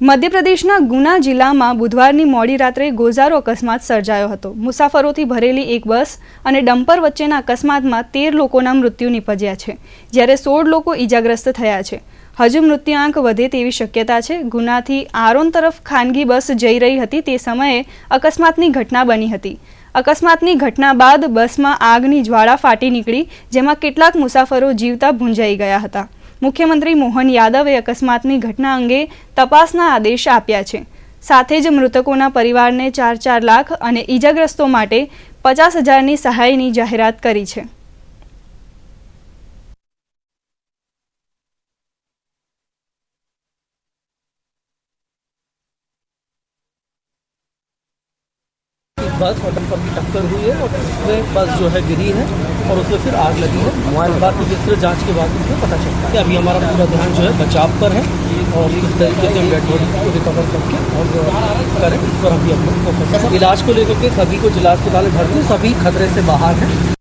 મધ્યપ્રદેશના ગુના જિલ્લામાં બુધવારની મોડી રાત્રે ગોઝારો અકસ્માત સર્જાયો હતો. મુસાફરોથી ભરેલી એક બસ અને ડમ્પર વચ્ચેના અકસ્માતમાં તેર લોકોના મૃત્યુ નિપજ્યા છે, જ્યારે સોળ લોકો ઈજાગ્રસ્ત થયા છે. હજુ મૃત્યુઆંક વધે તેવી શક્યતા છે. ગુનાથી આરોન તરફ ખાનગી બસ જઈ રહી હતી. તે સમયે અકસ્માતની ઘટના બની હતી. અકસ્માતની ઘટના બાદ બસમાં આગની જ્વાળા ફાટી નીકળી, જેમાં કેટલાક મુસાફરો જીવતા ભૂંજાઈ ગયા હતા. મુખ્યમંત્રી મોહન યાદવે અકસ્માતની ઘટના અંગે તપાસના આદેશ આપ્યા છે. સાથે જ મૃતકોના પરિવારને ચાર ચાર લાખ અને ઈજાગ્રસ્તો માટે પચાસ હજારની સહાયની જાહેરાત કરી છે. बस और डंपर की टक्कर हुई है और उसमें बस जो है गिरी है और उसमें फिर आग लगी है। मोबाइल बात विस्तृत जाँच के बाद उसमें पता चलता है अभी हमारा पूरा ध्यान जो है बचाव पर है और किस तरीके से हम डेड बॉडी को रिकवर करके और करें इस पर अभी हम लोग फोकस इलाज को लेकर के सभी को जिला अस्पताल में भर्ती सभी खतरे से बाहर हैं।